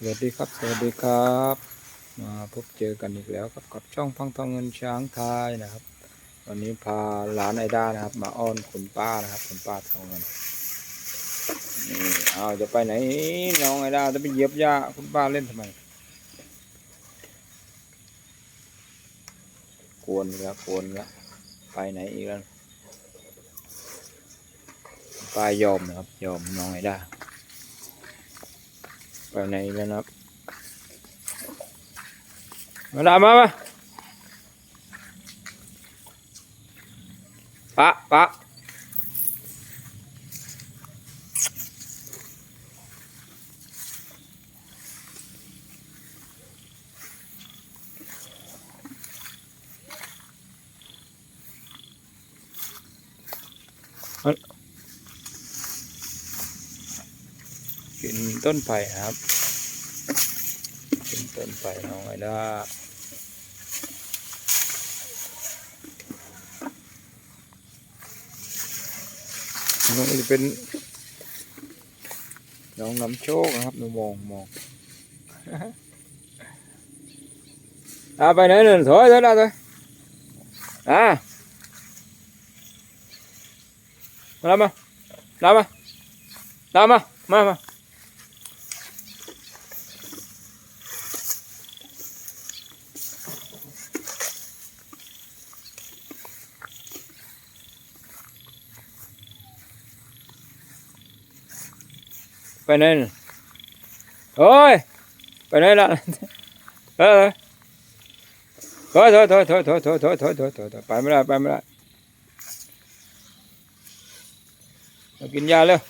สวัสดีครับ สวัสดีครับ มาพบเจอกันอีกแล้วครับกับช่องพังทองเงินช้างไทยนะครับ วันนี้พาหลานไอด้านะครับ มาอ้อนคุณป้านะครับ คุณป้าทองเงินนี่เอาจะไปไหนน้องไอด้าจะไปเหยียบหญ้าคุณป้าเล่นทำไมกวนล้วกวนล้วไปไหนอีกแล้วป้ายอมนะครับ ยอมน้องไอด้า ไปไหนแล้วนะครับมาดามามาปะปะ ต้นไผ่ครับ เป็นต้นไผ่น้องไอด้าน้องจะเป็น น้องนำโชคนะครับหนูมองมองอาไปไหนหนึ่งถอยถอยถอยอ่ามามาลามาลามามามา ไปไหนน่ะโอ้ยไปไหนละเออถอยถอยถอยถอยถอยถอยถอยถอยถอยถอยถอยไปไม่ได้ไปไม่ได้มากินยาเร็ว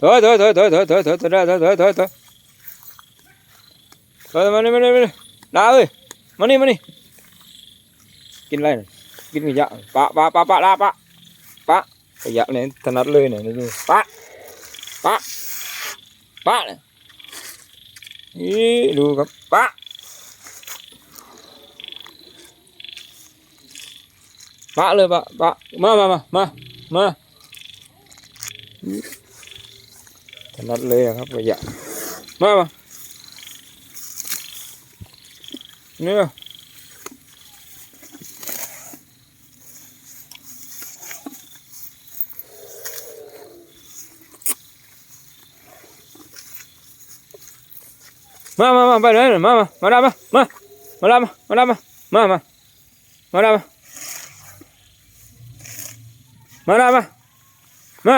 ถอยถอยถอยถอยถอยถอยถอยถอยถอยถอยถอยถอยถอยถอยมานี่มานี่มานี่ลาเอ้ยมานี่มานี่กินอะไรกินขยะปะปะปะปะลาปะปะขยะเนี่ยถนัดเลยเนี่ยดูปะ ปะปะเนี่ยนี่ดูครับปะปะเลยปะปะมามามามามาถนัดเลยครับขยะมามาเนี่ย มามามาไปเลยมามามาดามามามาดามามาดามามามามาดามามาดามามา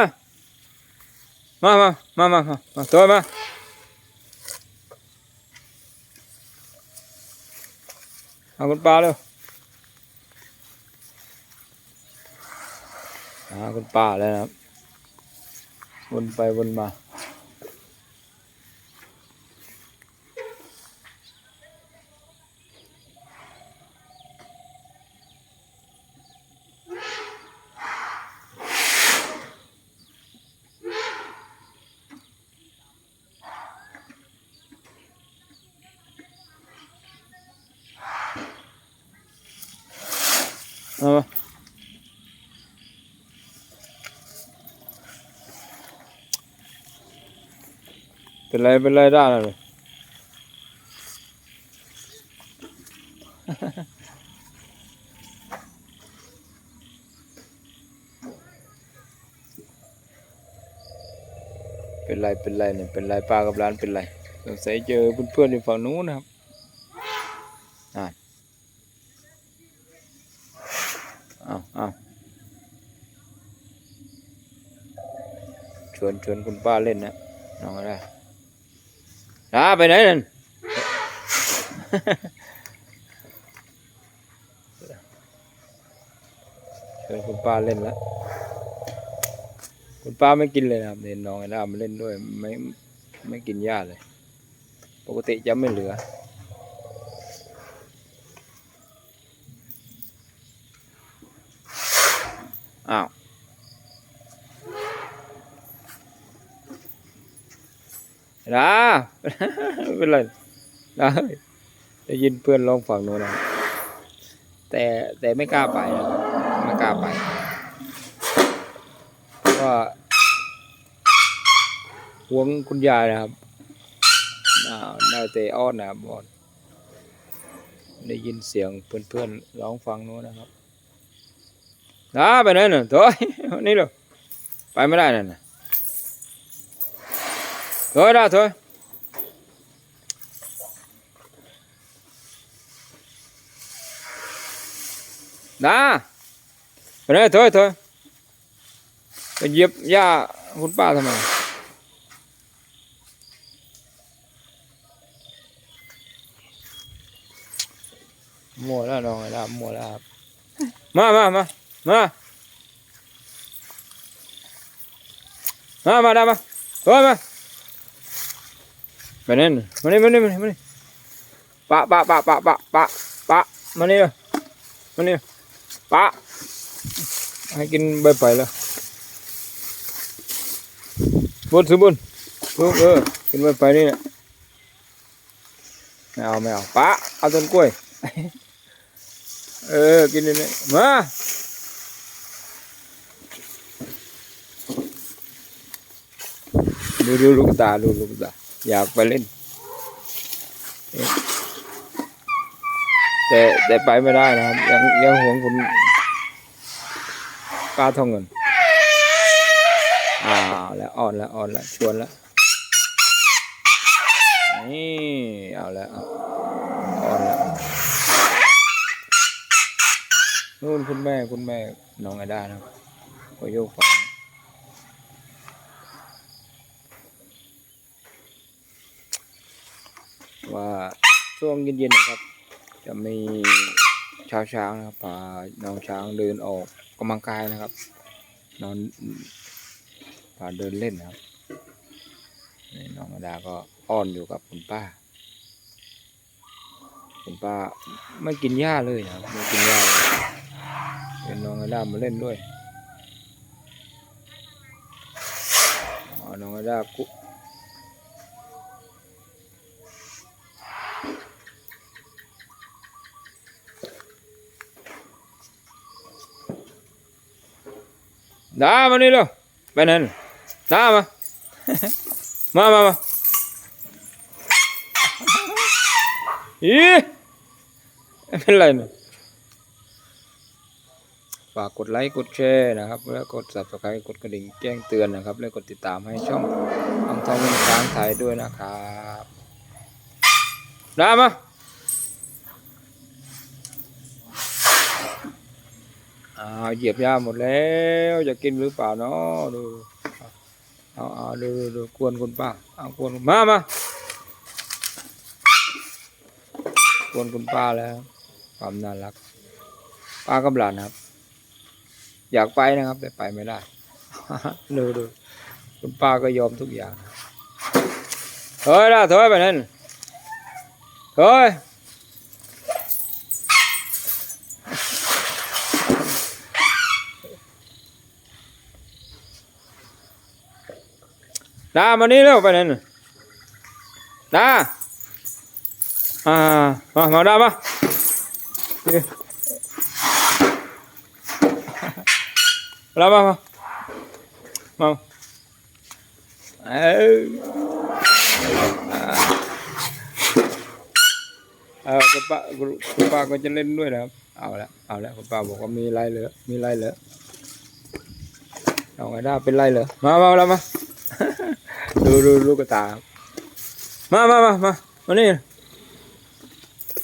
มามามามามาตัวมาเอาคุณปลาเร็วหาคุณป้าแล้วนะครับวนไปวนมา เอาเป็นไรเป็นไรได้เลยเป็นไรเป็นไรเนี่ยเป็นไรป้ากับร้านเป็นไรสงสัยเจอเพื่อนๆในฝั่งนู้นนะครับอ่าอ้าวอ้าวชว นชวนคุณป้าเล่นนะน้องอะไรลาไปไหนนั่นชวนคุณป้าเล่นแล้วคุณป้าไม่กินเลยนะครับเห็นน้องไอ้ด้ามาเล่นด้วยไม่ไม่กินหญ้าเลย ปกติจะไม่เหลืออ้าว นะเป็นไรนะได้ยินเพื่อนร้องฝั่งโน้นนะแต่แต่ไม่กล้าไปนะครับไม่กล้าไปเพราะว่าห่วงคุณยายนะครับอ้าวได้แต่อ้อนนะบอลได้ยินเสียงเพื่อนๆร้องฟังโน้นนะครับน้าไปไหนน่ะถอยนี่เลยไปไม่ได้น่ะนะ ถอยได้ถอยน้าไปไหนถอยถอยไปเหยียบหญ้าคุณป้าทำ ไปนั่นมานี่มานี่มานี่มานี่ปะปะปะปะปะปะปะมานี่เลยมานี่ปะให้กินใบไปแล้วบุญสุบุญบุญเออกินใบไปนี่แหละไม่เอาไม่เอาปะเอาต้นกล้วยเออกินนี่มาดูดูลูกตาดูลูกตา อยากไปเล่น แต่แต่ไปไม่ได้นะครับ ยังยังห่วงคุณป้าทองเงินอ้าวแล้วอ่อนแล้วอ่อนแล้วชวนแล้วนี่เอาแล้วอ่อนแล้วนู่นคุณแม่คุณแม่น้องไอด้านะครับก็โยกฟัง ว่าช่วงเย็นๆนะครับ จะมีชาวช้างนะครับพาน้องช้างเดินออกกำลังกายนะครับ นอนพาเดินเล่นนะครับน,น้องไอดาก็อ้อนอยู่กับคุณป้า คุณป้าไม่กินหญ้าเลยนะครับไม่กินหญ้าเป็นน้องไอด้ามาเล่นด้วยน้องไอด้า ดามานี่เร็วไปนั่นดามา มามามาอีเป็นไรเนี่ยฝากกดไลค์กดแชร์นะครับ แล้วกด subscribe กดกระดิ่งแจ้งเตือนนะครับ แล้วกดติดตามให้ช่องอังทองเป็นช้างไทยด้วยนะครับได้มาอ้า เหยียบหญ้าหมดแล้วจะกินหรือเปล่าเนาะดูเอาเอาดูดูกวนคุณป้าเอากวนมามากวนคุณป้าแล้วความน่ารัก ป้ากำลังนะครับ อยากไปนะครับ แต่ไปไม่ได้ดูดูคุณป้าก็ยอมทุกอย่างเฮ้ยนะเฮ้ยไปนั่นเฮ้ย ดามานี่เร็วไปนั่นน่ะดาอ่ามามาดามาเอ้ย Ra มามามาเออเออคุณป้าคุณคุณป้าก็จะเล่นด้วยนะครับเอาละเอาละคุณป้าบอกว่ามีไรเหลือมีไรเหลือเอาไงได้เป็นไรเหรอมามาแล้วมา ดูดูลูกกระตา มามามามามานี่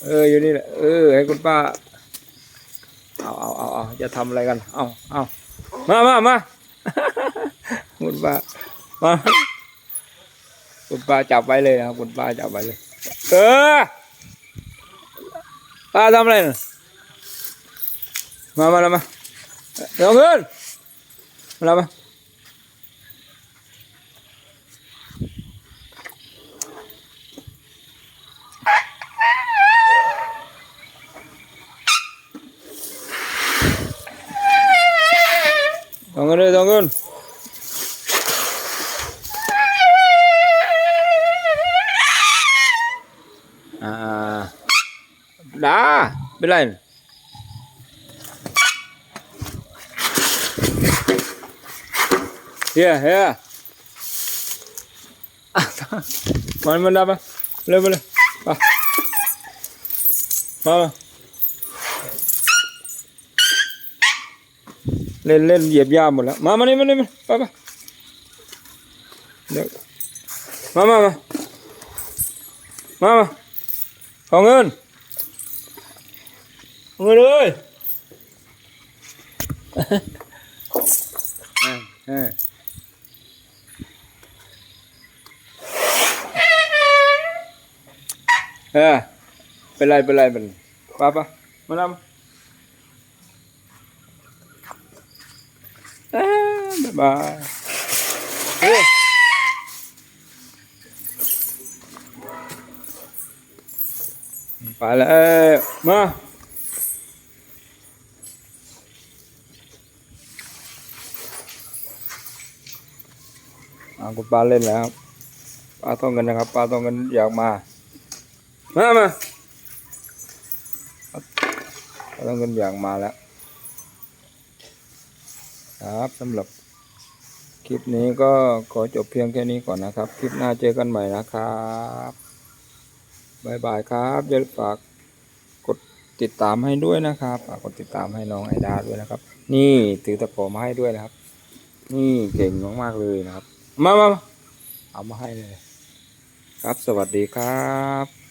เอออยู่นี่แหละเออให้คุณป้าเอาเอาเอาเอาจะทำอะไรกัน เอาเอามามามาคุณป้ามาคุณป้าจับไว้เลยนะครับคุณป้าจับไว้เลย เออป้าทำอะไรนะมามาแล้วมาเดี๋ยวขึ้นมาแล้วมา ต้องกันเลยต้องกันอ่าดาเป็ เฮียเฮียมันมันดับปะเร็วไปเลยไปมามาเล่นเล่นเหยียบย่าหมดแล้ว มามานี่มานี่มาไปไปเดี๋ยวมามามามามาขอเงินเอาเงินเลยอ่าอ่าเออเป็นไรเป็นไรเป็นไรป้าป้ามาแล้วมาเอ้ย บายไปแล้วมาอาคุณป้าเล่นแล้วป้าต้องกันนะครับป้าต้องกันอยากมา มามาเราต้องกันอยางมาแล้ว ครับสำหรับ ลิปนี้ก็ขอจบเพียงแค่นี้ก่อนนะครับ คลิปหน้าเจอกันใหม่นะครับบายบายครับอย่าฝากกดติดตามให้ด้วยนะครับฝากกดติดตามให้น้องไอดาด้วยนะครับ นี่ถือตะขอมาให้ด้วยนะครับ นี่เก่งมากๆเลยนะครับ มามาเอามาให้เลย ครับสวัสดีครับ